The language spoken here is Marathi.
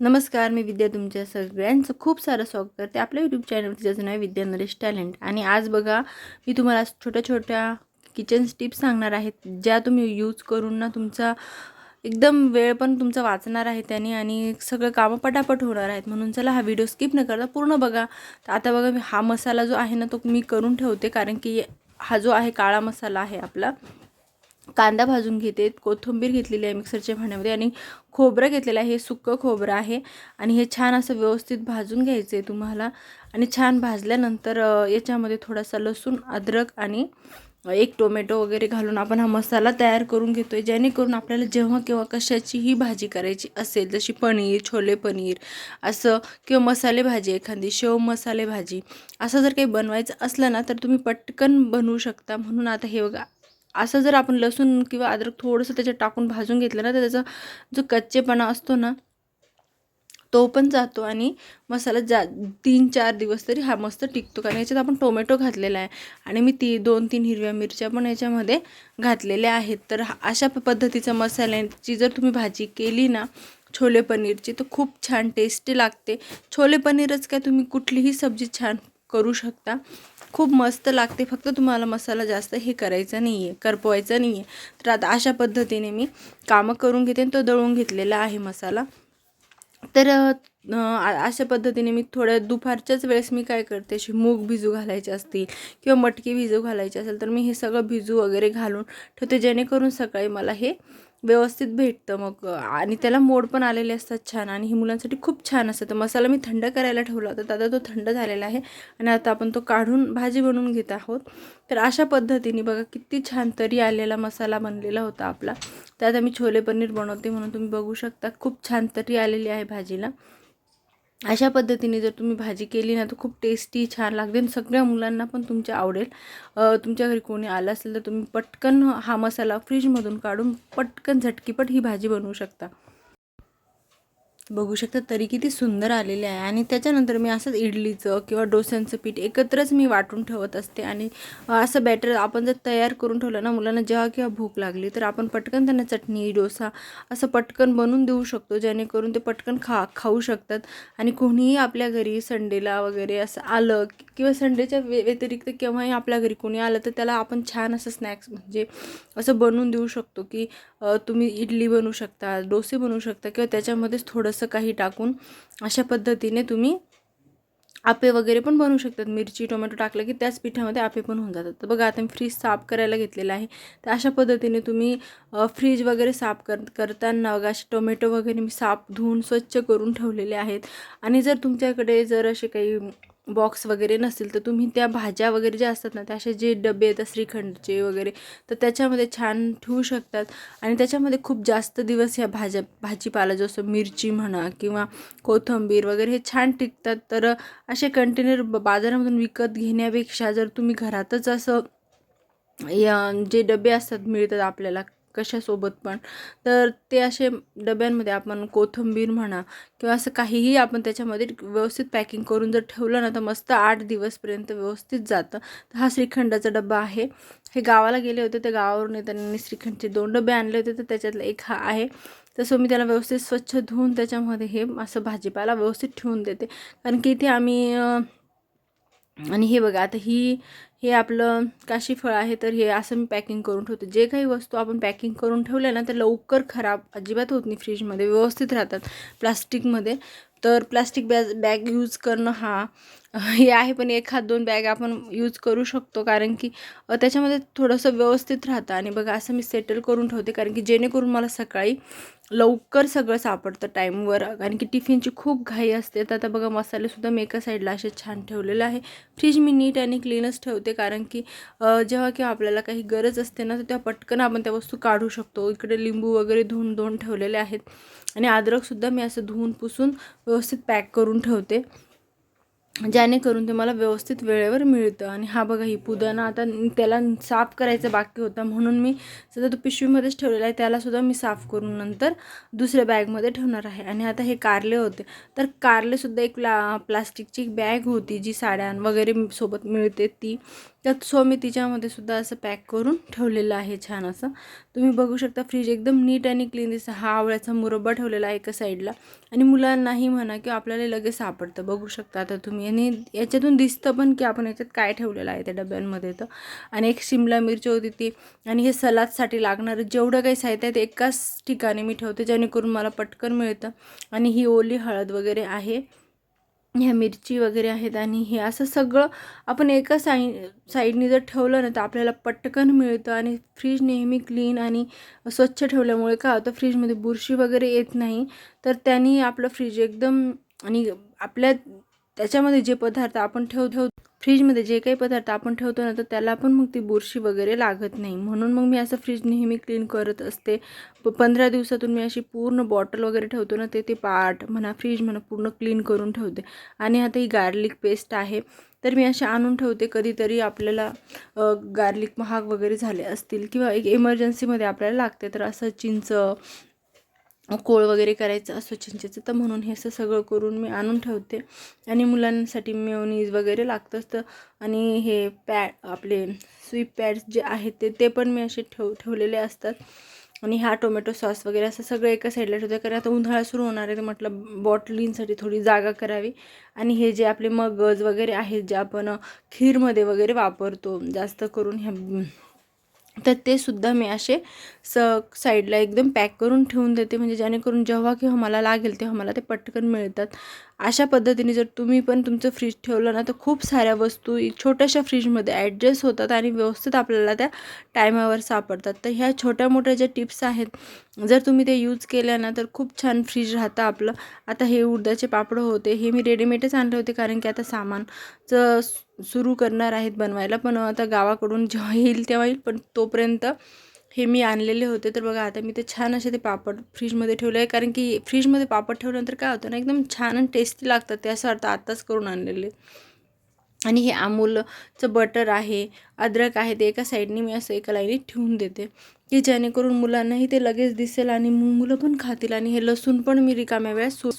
नमस्कार मी विद्या तुमच्या सगळ्यांचं खूप सारं स्वागत करते आपल्या यूट्यूब चॅनलवरती ज्याचं नाव आहे विद्या नरेश टॅलेंट. आणि आज बघा मी तुम्हाला छोट्या छोट्या किचन टिप्स सांगणार आहेत ज्या तुम्ही यूज करून ना तुमचा एकदम वेळ पण तुमचा वाचणार आहे त्याने आणि सगळं कामं पटापट होणार आहेत. म्हणून चला हा व्हिडिओ स्किप न करता पूर्ण बघा. तर आता बघा मी हा मसाला जो आहे ना तो मी करून ठेवते कारण की हा जो आहे काळा मसाला आहे आपला कांदा भाजून घेते कोथिंबीर घेतलेली आहे मिक्सरच्या भांड्यामध्ये आणि खोबरं घेतलेलं आहे हे सुक्कं खोबरं आहे. आणि हे छान असं व्यवस्थित भाजून घ्यायचं आहे तुम्हाला. आणि छान भाजल्यानंतर याच्यामध्ये थोडासा लसूण अद्रक आणि एक टोमॅटो वगैरे घालून आपण हा मसाला तयार करून घेतो आहे जेणेकरून आपल्याला जेव्हा किंवा कशाचीही भाजी करायची असेल जशी पनीर छोले पनीर असं किंवा मसाले भाजी एखादी शेव मसाले भाजी असं जर काही बनवायचं असलं ना तर तुम्ही पटकन बनवू शकता. म्हणून आता हे बघा असं जर आपण लसूण किंवा अद्रक थोडंसं त्याच्यात टाकून भाजून घेतलं ना तर त्याचा जो कच्चेपणा असतो ना तो पण जातो आणि मसाला जा तीन चार दिवस तरी हा मस्त टिकतो. कारण याच्यात आपण टोमॅटो घातलेला आहे आणि मी ती दोन तीन हिरव्या मिरच्या पण याच्यामध्ये घातलेल्या आहेत. तर अशा प- पद्धतीचा मसाल्याची जर तुम्ही भाजी केली ना छोले पनीरची तर खूप छान टेस्टी लागते. छोले पनीरच काय तुम्ही कुठलीही सब्जी छान करू शकता. खूप मस्त लागते. फक्त तुम्हाला मसाला जास्त हे करायचा नाही आहे करपवायचा नाही आहे तर आता अशा पद्धतीने मी कामं करून घेते आणि तो दळून घेतलेला आहे मसाला. तर अशा पद्धतीने मी थोड्या दुपारच्याच वेळेस मी काय करते अशी मूग भिजू घालायचे असतील किंवा मटकी भिजू घालायची असेल तर मी हे सगळं भिजू वगैरे घालून ठेवते जेणेकरून सकाळी मला हे व्यवस्थित भेटतं मग. आणि त्याला मोड पण आलेले असतात छान आणि ही मुलांसाठी खूप छान असतं. तर मसाला मी थंड करायला ठेवला होता. तर आता तो थंड झालेला आहे आणि आता आपण तो काढून भाजी बनवून घेत आहोत. तर अशा पद्धतीने बघा किती छान तरी आलेला मसाला बनलेला होता आपला. तर आता मी छोले पनीर बनवते म्हणून तुम्ही बघू शकता. खूप छान तरी आलेली आहे भाजीला. अशा पद्धतीने जर तुम्ही भाजी केली ना तर खूप टेस्टी छान लागते आणि सगळ्या मुलांना पण तुमच्या आवडेल. तुमच्या घरी कोणी आलं असेल तर तुम्ही पटकन हा मसाला फ्रीजमधून काढून पटकन झटकीपट ही भाजी बनवू शकता. बघू शकता तरी किती सुंदर आलेले आहे. आणि त्याच्यानंतर मी असंच इडलीचं किंवा डोस्यांचं पीठ एकत्रच मी वाटून ठेवत असते. आणि असं बॅटर आपण जर तयार करून ठेवलं ना मुलांना जेव्हा किंवा भूक लागली तर आपण पटकन त्यांना चटणी डोसा असं पटकन बनवून देऊ शकतो जेणेकरून ते पटकन खा खाऊ शकतात. आणि कोणीही आपल्या घरी संडेला वगैरे असं आलं किंवा संडेच्या वे व्यतिरिक्त केव्हाही आपल्या घरी कोणी आलं तर त्याला आपण छान असं स्नॅक्स म्हणजे असं बनवून देऊ शकतो की तुम्ही इडली बनवू शकता डोसे बनवू शकता किंवा त्याच्यामध्येच थोडंसं काही टाकून अशा पद्धतीने तुम्ही आपे वगैरे पण बनवू शकतात. मिरची टोमॅटो टाकलं की त्याच पिठामध्ये आपे पण होऊन जातात. तर बघा आता मी फ्रीज साफ करायला घेतलेला आहे. तर अशा पद्धतीने तुम्ही फ्रीज वगैरे साफ कर करताना बघा असे टोमॅटो वगैरे मी साफ धुवून स्वच्छ करून ठेवलेले आहेत. आणि जर तुमच्याकडे जर असे काही बॉक्स वगैरे नसेल तर तुम्ही त्या भाज्या वगैरे ज्या असतात ना त्या असे जे डबे येतात श्रीखंडचे वगैरे तर त्याच्यामध्ये छान ठेवू शकतात. आणि त्याच्यामध्ये खूप जास्त दिवस ह्या भाज्या भाजीपाला जसं मिरची म्हणा किंवा कोथिंबीर वगैरे हे छान टिकतात. तर असे कंटेनर बाजारामधून विकत घेण्यापेक्षा जर तुम्ही घरातच असं या जे डबे असतात मिळतात आपल्याला कशासोबत पण. तर ते असे डब्यांमध्ये आपण कोथिंबीर म्हणा किंवा असं काहीही आपण त्याच्यामध्ये व्यवस्थित पॅकिंग करून जर ठेवलं ना तर मस्त आठ दिवसपर्यंत व्यवस्थित जातं. तर हा श्रीखंडाचा डबा आहे. हे गावाला गेले होते त्या गावावरून येताना श्रीखंडचे दोन डबे आणले होते तर त्याच्यातला एक हा आहे. तसं मी त्याला व्यवस्थित स्वच्छ धुवून त्याच्यामध्ये हे असं भाजीपाला व्यवस्थित ठेवून देते. कारण की इथे आम्ही आणि हे बघा आता ही हे आपलं काशी फळ आहे तर हे असं मी पॅकिंग करून ठेवते. जे काही वस्तू आपण पॅकिंग करून ठेवल्या ना तर लवकर खराब अजिबात होत नाही फ्रीजमध्ये व्यवस्थित राहतात प्लास्टिकमध्ये तर प्लास्टिक बॅग बॅग यूज करणं हा हे आहे पण एखाद दोन बॅग आपण यूज करू शकतो. कारण की त्याच्यामध्ये थोडंसं व्यवस्थित राहतं. आणि बघा असं मी सेटल करून ठेवते कारण की जेणेकरून मला सकाळी लवकर सगळं सापडतं टाईमवर. कारण की टिफिनची खूप घाई असते. तर आता बघा मसालेसुद्धा मी एका साईडला असे छान ठेवलेलं आहे. फ्रीज मी नीट आणि क्लीनच ठेवते. कारण की जेव्हा किंवा आपल्याला काही गरज असते ना तर तेव्हा पटकन आपण त्या वस्तू काढू शकतो. इकडे लिंबू वगैरे धुवून धुवून ठेवलेले आहेत. आणि अद्रकसुद्धा मी असं धुवून पुसून व्यवस्थित पॅक करून ठेवते. जेणेकरून ते मला व्यवस्थित वेळेवर मिळतं. आणि हा बघा ही पुदना आता त्याला साफ करायचं बाकी होता. म्हणून मी सध्या तो पिशवीमध्येच ठेवलेला आहे. त्यालासुद्धा मी साफ करून नंतर दुसऱ्या बॅगमध्ये ठेवणार आहे. आणि आता हे कारले होते. तर कारलेसुद्धा एक प्ला प्लास्टिकची बॅग होती जी साड्या वगैरे सोबत मिळते ती. त्यात सो मी तिच्यामध्ये सुद्धा असं पॅक करून ठेवलेलं आहे छान असं. तुम्ही बघू शकता फ्रीज एकदम नीट आणि क्लीन दिसतं. हा आवळ्याचा मुरब्बा ठेवलेला आहे एका साईडला. आणि मुलांनाही म्हणा की आपल्याला लगेच सापडतं. बघू शकता आता तुम्ही. आणि याच्यातून दिसतं पण की आपण याच्यात काय ठेवलेलं आहे त्या डब्यांमध्ये तर. आणि एक शिमला मिरची होती ती. आणि हे सलादसाठी लागणारं जेवढं काही साहित्य आहे ते एकाच ठिकाणी मी ठेवते जेणेकरून मला पटकन मिळतं. आणि ही ओली हळद वगैरे आहे. ह्या मिरची वगैरे आहेत आणि हे असं सगळं आपण एका साई साईडनी जर ठेवलं ना तर आपल्याला पटकन मिळतं आणि फ्रीज नेहमी क्लीन आणि स्वच्छ ठेवल्यामुळे काय होतं फ्रीजमध्ये बुरशी वगैरे येत नाही. तर त्यांनी आपलं फ्रीज एकदम आणि आपल्या त्याच्यामध्ये जे पदार्थ आपण ठेव ठेव फ्रीजमध्ये जे काही पदार्थ आपण ठेवतो ना तर त्याला पण मग ती बुरशी वगैरे लागत नाही. म्हणून मग मी असं फ्रीज नेहमी क्लीन करत असते. प पंधरा दिवसातून मी अशी पूर्ण बॉटल वगैरे ठेवतो ना ते ते पाट म्हणा फ्रीज म्हणा पूर्ण क्लीन करून ठेवते. आणि आता ही गार्लिक पेस्ट आहे. तर मी असे आणून ठेवते. कधीतरी आपल्याला गार्लिक महाग वगैरे झाले असतील किंवा एक इमर्जन्सीमध्ये आपल्याला लागते तर असं चिंच कोळ वगैरे करायचं असं चिंचेचं तर म्हणून हे असं सगळं करून मी आणून ठेवते. आणि मुलांसाठी मेवनीज वगैरे लागतंच असतं. आणि हे पॅड आपले स्वीप पॅड्स जे आहेत ते ते पण मी असे ठेव ठेवलेले असतात. आणि हा टोमॅटो सॉस वगैरे असं सगळं एका साईडला ठेवते. कारण आता उन्हाळा सुरू होणार आहे तर म्हटलं बॉटलींसाठी थोडी जागा करावी. आणि हे जे आपले मगज वगैरे आहेत जे आपण खीरमध्ये वगैरे वापरतो जास्त करून ह्या तर ते सुद्धा मी असे स साईडला एकदम पॅक करून ठेवून देते. म्हणजे जेणेकरून जेव्हा केव्हा मला लागेल तेव्हा मला ते पटकन मिळतात. अशा पद्धतीने जर तुम्ही पण तुमचं फ्रीज ठेवलं ना तर खूप साऱ्या वस्तू छोट्याशा फ्रीजमध्ये ॲडजस्ट होतात आणि व्यवस्थित आपल्याला त्या टायमावर सापडतात. तर ह्या छोट्या मोठ्या ज्या टिप्स आहेत जर तुम्ही ते यूज केल्या ना तर खूप छान फ्रीज राहतं आपलं. आता हे उडदाचे पापडं होते हे मी रेडीमेडच आणले होते कारण की आता सामानचं सुरू करणार आहेत बनवायला पण आता गावाकडून जेव्हा येईल तेव्हा येईल पण तोपर्यंत हे मी आणलेले होते तर बघा आता मी ते छान असे ते पापड फ्रीजमध्ये ठेवले आहे. कारण की फ्रीजमध्ये पापड ठेवल्यानंतर काय होतं ना एकदम छान आणि टेस्टी लागतात ते असं वाटतं आत्ताच करून आणलेले. आणि हे अमूलचं बटर आहे अद्रक आहे ते एका साईडनी मी असं एका लाईनीत ठेवून देते. की जेणेकरून मुलांनाही ते लगेच दिसेल आणि मुलं पण खातील. आणि हे लसूण पण मी रिकाम्या वेळेस सु